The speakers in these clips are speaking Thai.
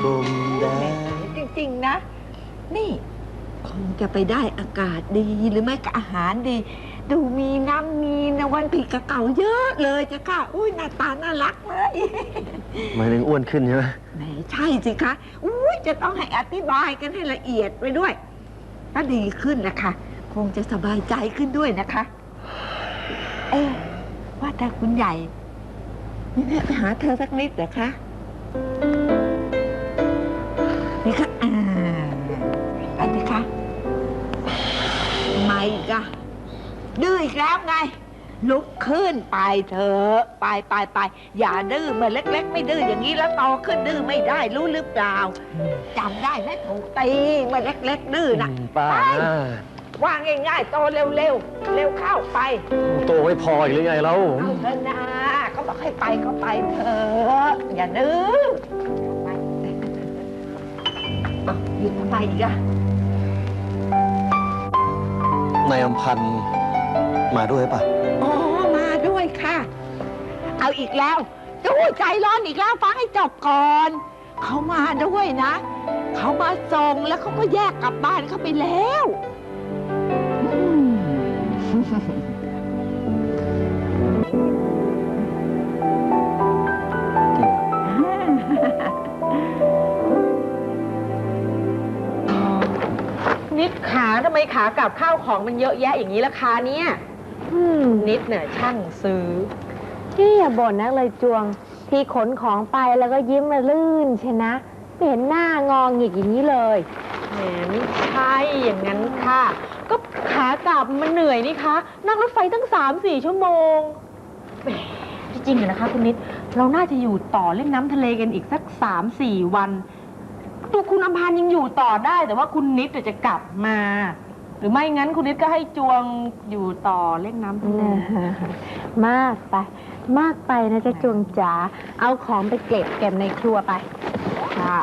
พรมแดงจริง ๆ นะ นี่ คงจะไปได้อากาศดีหรือไม่ก็อาหารดี ดูมีน้ำมีนวันผิดกับเก่าเยอะเลยจ้ะค่ะ อุ้ยหน้าตาน่ารักเลย หมายถึงอ้วนขึ้นใช่ไหมแหมใช่สิคะ อุ้ยจะต้องให้อธิบายกันให้ละเอียดไปด้วย ถ้าดีขึ้นนะคะ คงจะสบายใจขึ้นด้วยนะคะ เอ๊ะว่าแต่คุณใหญ่ไม่แวะไปหาเธอสักนิดเหรอคะ ดื้ออีกแล้วไง ลุกขึ้นไปเถอะไปไปไปอย่าดื้อเมื่อเล็ก ๆ ไม่ดื้ออย่างนี้แล้วโตขึ้นดื้อไม่ได้รู้หรือเปล่าจำได้ไหมถูกตีเมื่อเล็ก ๆ ดื้อนะป้าไปนะว่าง่ายๆโตเร็วๆเร็วเข้าไปโตไม่พออีกหรือไงแล้วเอาเถอะนะเขาบอกให้ไปก็ไปเถอะอย่าดื้อไปเอาหยุดทำไมอีกอะ นายอำพันธ์ มาด้วยป่ะ อ๋อ มาด้วยค่ะ เอาอีกแล้วดูใจร้อนอีกแล้วฟังให้จบก่อน เขามาด้วยนะ เขามาส่งแล้วเขาก็แยกกลับบ้านเขาไปแล้วอืม นิดขาทำไมขากลับข้าวของมันเยอะแยะอย่างนี้ล่ะคะเนี่ย อืมนิดเนี่ยช่างซื้อ พี่อย่าบ่นนักเลยจวงที่ขนของไปแล้วก็ยิ้มมาลื่นใช่นะไม่เห็นหน้างองหงิกอย่างนี้เลย แหมไม่ใช่อย่างนั้นค่ะ ก็ขากลับมันเหนื่อยนี่คะนั่งรถไฟตั้ง3 4ชั่วโมงแหมที่จริงอะนะคะคุณนิด เราน่าจะอยู่ต่อเล่นน้ำทะเลกันอีกสัก3 4วัน ตัวคุณอำพานยังอยู่ต่อได้ แต่ว่าคุณนิดเดี๋ยวจะกลับมา หรือไม่งั้นคุณนิดก็ให้จวงอยู่ต่อเล่นน้ำทะเลมากไป มากไปนะจ๊ะจวงจ๋าเอาของไปเก็บเก็บในครัวไปค่ะ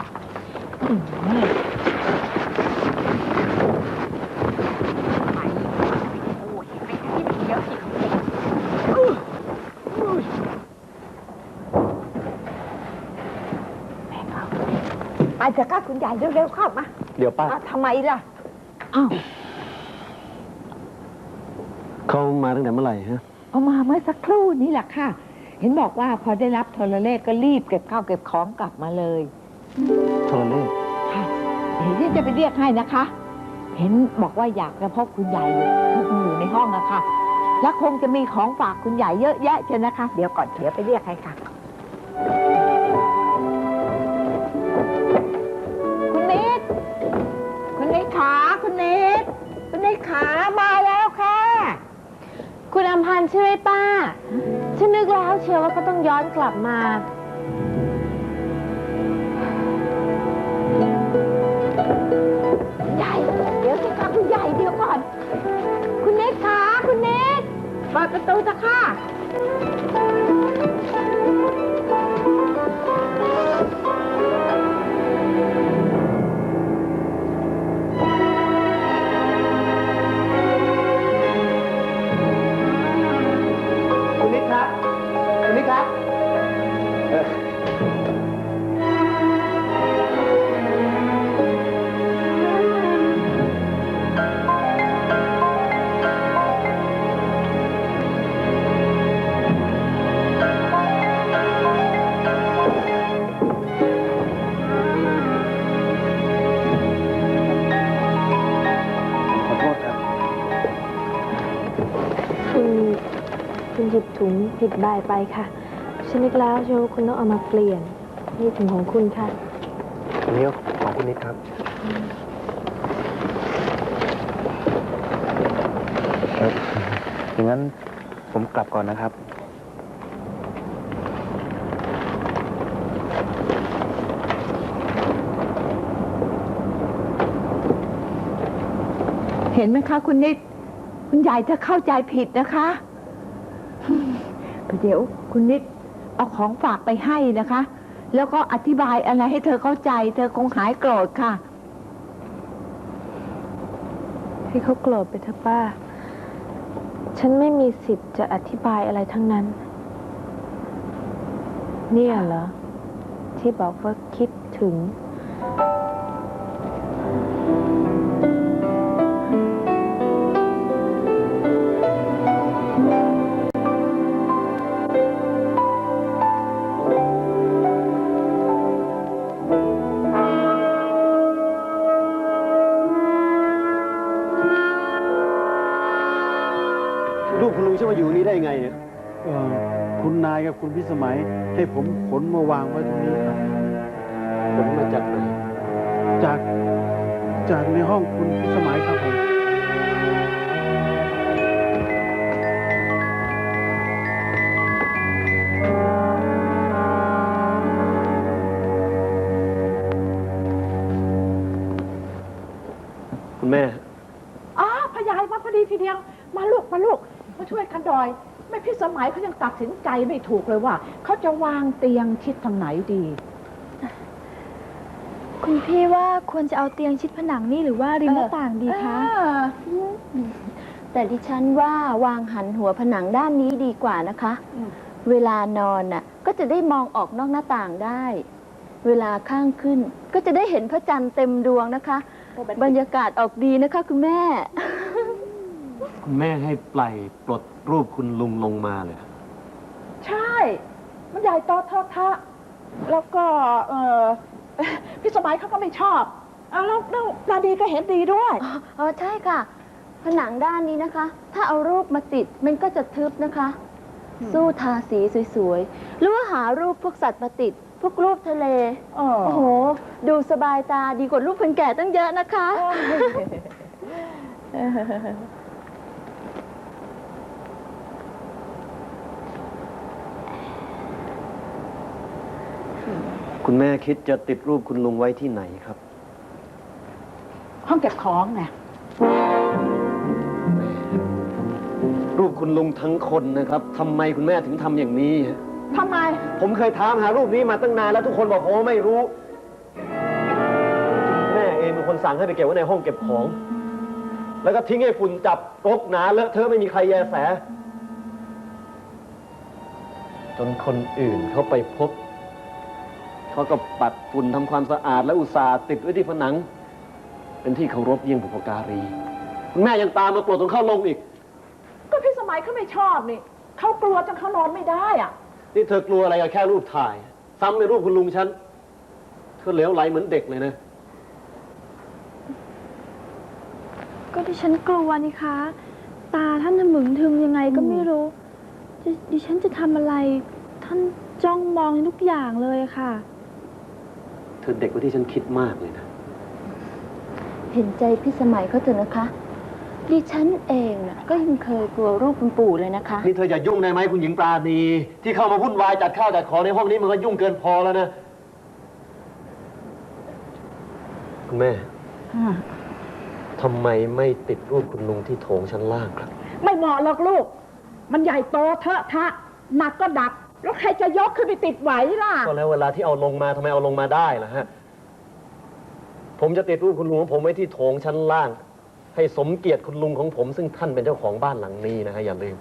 ไปเถอะค่ะคุณใหญ่เร็วๆเข้ามา เดี๋ยวป้าอ้าวทำไมล่ะ อ้าว เขามาตั้งแต่เมื่อไหร่ฮะเอามาเมื่อสักครู่นี้แหละค่ะ เห็นบอกว่าพอได้รับโทรเลขก็รีบเก็บข้าวเก็บของกลับมาเลยโทรเลขค่ะเดี๋ยวที่จะไปเรียกให้นะคะ เห็นบอกว่าอยากจะพบคุณใหญ่อยู่อยู่ในห้องอะค่ะ แล้วคงจะมีของฝากคุณใหญ่เยอะแยะเชียวนะคะ เดี๋ยวก่อนเดี๋ยวไปเรียกให้ค่ะ คุณอำพันธ์ใช่ไหมป้า ฉันนึกแล้วเชียวว่าเขาต้องย้อนกลับมา ใหญ่ เดี๋ยวสิคะคุณใหญ่เดี๋ยวก่อน คุณเน็กขาคุณเนตเปิดประตูจ้ะค่ะ คุณหยิบถุงผิดใบไปค่ะฉันนึกแล้วเชียวว่าคุณต้องเอามาเปลี่ยน นี่ถุงของคุณค่ะอันนี้ของคุณนิดครับ อย่างนั้นผมกลับก่อนนะครับ เห็นไหมคะ คุณนิด คุณใหญ่จะเข้าใจผิดนะคะ เดี๋ยวคุณนิดเอาของฝากไปให้นะคะ แล้วก็อธิบายอะไรให้เธอเข้าใจ เธอคงหายโกรธค่ะ ให้เขาโกรธไปเถอะป้า ฉันไม่มีสิทธิ์จะอธิบายอะไรทั้งนั้น เนี่ยเหรอที่บอกว่าคิดถึง คุณนายกับคุณพิสมัย ให้ผมขนมาวางไว้ตรงนี้ครับผลมาจากไหนจากจากในห้องคุณพิสมัยครับผมคุณแม่ อ๋อพยายมาพอดีทีเดียว มาลูก มาลูก มาช่วยกันดอย ไม่พี่สมัยเขายังตัดสินใจไม่ถูกเลยว่าเขาจะวางเตียงชิดทางไหนดี คุณพี่ว่าควรจะเอาเตียงชิดผนังนี่หรือว่าริมหน้าต่างดีคะ แต่ดิฉันว่าวางหันหัวผนังด้านนี้ดีกว่านะคะอืมเวลานอนน่ะ ก็จะได้มองออกนอกหน้าต่างได้ เวลาข้างขึ้น ก็จะได้เห็นพระจันทร์เต็มดวงนะคะบรรยากาศออกดีนะคะ คุณแม่คุณ แม่ให้ปล่อยปลดรูปคุณลุงลงมาเลย ใช่ มันใหญ่โตเทอะทะ แล้วก็เออพี่สมัยเขาก็ไม่ชอบเอาแล้วแล้วนาดีก็เห็นดีด้วยอ๋อใช่ค่ะ ผนังด้านนี้นะคะ ถ้าเอารูปมาติดมันก็จะทึบนะคะ สู้ทาสีสวยๆ หรือว่าหารูปพวกสัตว์มาติด พวกรูปทะเล อ๋อ โอ้โห ดูสบายตาดีกว่ารูปคนแก่ตั้งเยอะนะคะ คุณแม่คิดจะติดรูปคุณลุงไว้ที่ไหนครับ ห้องเก็บของไงรูปคุณลุงทั้งคนนะครับทำไมคุณแม่ถึงทำอย่างนี้ฮะทำไม ผมเคยถามหารูปนี้มาตั้งนานแล้วทุกคนบอกผมว่าไม่รู้แม่เองเป็นคนสั่งให้ไปเก็บไว้ในห้องเก็บของ แล้วก็ทิ้งให้ฝุ่นจับรกหนาเลอะเทอะไม่มีใครแยแส จนคนอื่นเขาไปพบ เขาก็ปัดฝุ่นทำความสะอาดและอุตส่าห์ติดไว้ที่ผนัง เป็นที่เคารพเยี่ยงบุพการี คุณแม่ยังตามมาปลดตรงเข้าลงอีก ก็พี่สมัยเขาไม่ชอบนี่เขากลัวจนเขานอนไม่ได้อะ นี่เธอกลัวอะไรกับแค่รูปถ่าย ซ้ำในรูปคุณลุงฉัน เธอเหลวไหลเหมือนเด็กเลยนะ ก็ดิฉันกลัวนี่คะ ตาท่านน่ะหมึงถึงยังไงก็ไม่รู้ดิดิฉันจะทำอะไร ท่านจ้องมองทุกอย่างเลยค่ะเธ อเด็กกว่าที่ฉันคิดมากเลยนะ เห็นใจพี่สมัยเขาเถอะนะคะดิฉันเองน่ะก็ยังเคยกลัวรูปคุณปู่เลยนะคะ นี่เธออย่ายุ่งได้ไหมคุณหญิงปราณี ที่เข้ามาวุ่นวายจัดข้าวจัดของในห้องนี้มันก็ยุ่งเกินพอแล้วนะ คุณแม่ทำไมไม่ติดรูปคุณลุงที่โถงชั้นล่างครับ ไม่เหมาะหรอกลูก มันใหญ่โตเทอะทะหนักก็ดัก แล้วใครจะยกขึ้นไปติดไหวล่ะ ก็แล้วเวลาที่เอาลงมาทำไมเอาลงมาได้ล่ะฮะ ผมจะติดรูปคุณลุงของผมไว้ที่โถงชั้นล่าง ให้สมเกียรติคุณลุงของผม ซึ่งท่านเป็นเจ้าของบ้านหลังนี้นะฮะอย่าลืม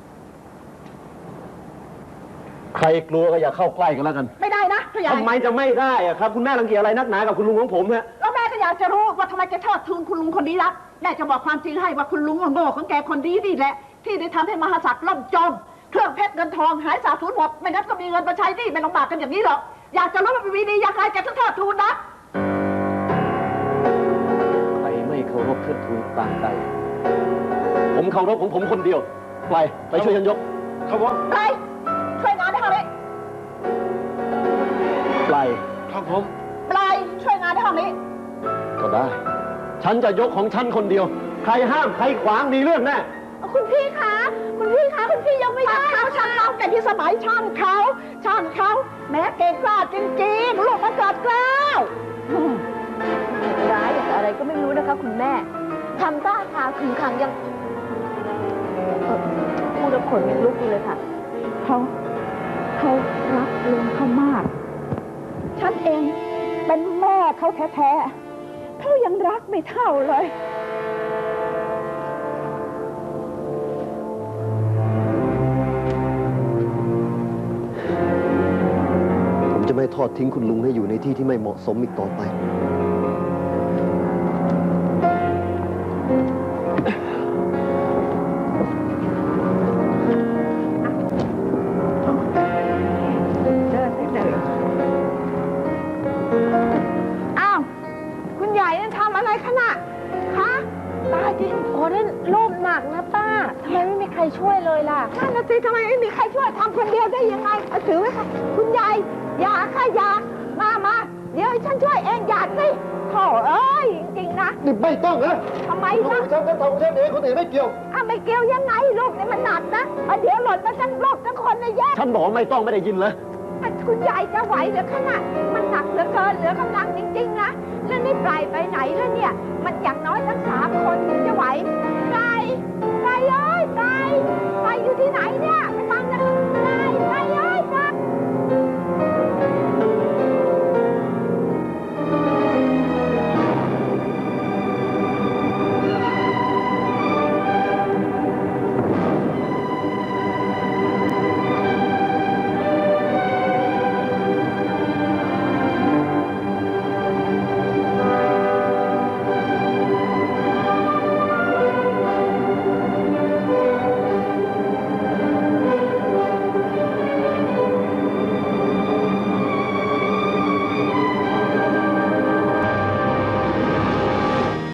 ใครกลัวก็อย่าเข้าใกล้กันแล้วกันไม่ได้นะผู้ใหญ่ทำไมจะไม่ได้อะครับ คุณแม่รังเกียจอะไรนักหนากับคุณลุงของผมฮะ แล้วแม่ก็อยากจะรู้ว่าทำไมแกทอดทุนคุณลุงคนนี้ละแม่จะบอกความจริงให้ว่าคุณลุงโง่ของแกคนนี้นี่แหละ ที่ได้ทำให้มหาศักดิ์ล่มจม เครื่องเพชรเงินทองหายสาบสูญหมด ไม่งั้นก็มีเงินมาใช้หนี่ไม่ลำบากกันอย่างนี้หรอก อยากจะรู้ว่าเป็นวิธียังไงแกต้องทอดทุนนะ ใครไม่เคารพเทิดทูนต่างใดผมเคารพของผมคนเดียว ไป ไปช่วยฉันยก ครับผมไป ช่วยงานได้ห้องนี้ไป ครับผมไปช่วยงานได้ห้องนี้ ก็ได้ ฉันจะยกของฉันคนเดียว ใครห้าม ใครขวางมีเรื่องแน่ คุณพี่คะ คุณพี่คะคุณพี่ยังไม่ได้เขาช่างเขาแต่พี่สมัยช่างเขาช่างเขาแม้เก่งกล้าจริงๆลูกมันเกิดกล้าวอืมร้ายอย่างกับอะไรก็ไม่รู้นะคะ คุณแม่ทำท่าทางขึงขังยังเอ่อพูดแล้วขนยังลุกอยู่เลยค่ะเขาเขารักลุงเขามาก ฉันเองเป็นแม่เขาแท้ๆเขายังรักไม่เท่าเลย ไม่ทอดทิ้งคุณลุงให้อยู่ในที่ที่ไม่เหมาะสมอีกต่อไป ถ่เอ้ยจริงๆนะนี่ไม่ต้องนะทำไมลูนะกฉันฉันทำของฉันเองคนอื่นไม่เกี่ยวอ้าวไม่เกี่ยวยังไงลูกนี่มันหนักนะเอาเดี๋ยวหล่นมาทั้งโลกทั้งคนนะแย่ฉันบอกว่าไม่ต้องไม่ได้ยินเลยคุณยายจะไหวเหรือขนาดมันหนักเหลือเกินเหลือกำลังจริงๆนะแล้วนี่ปล่อยไปไหนแล้วเนี่ย มันอย่างน้อยทั้งสามคนถึงจะไหว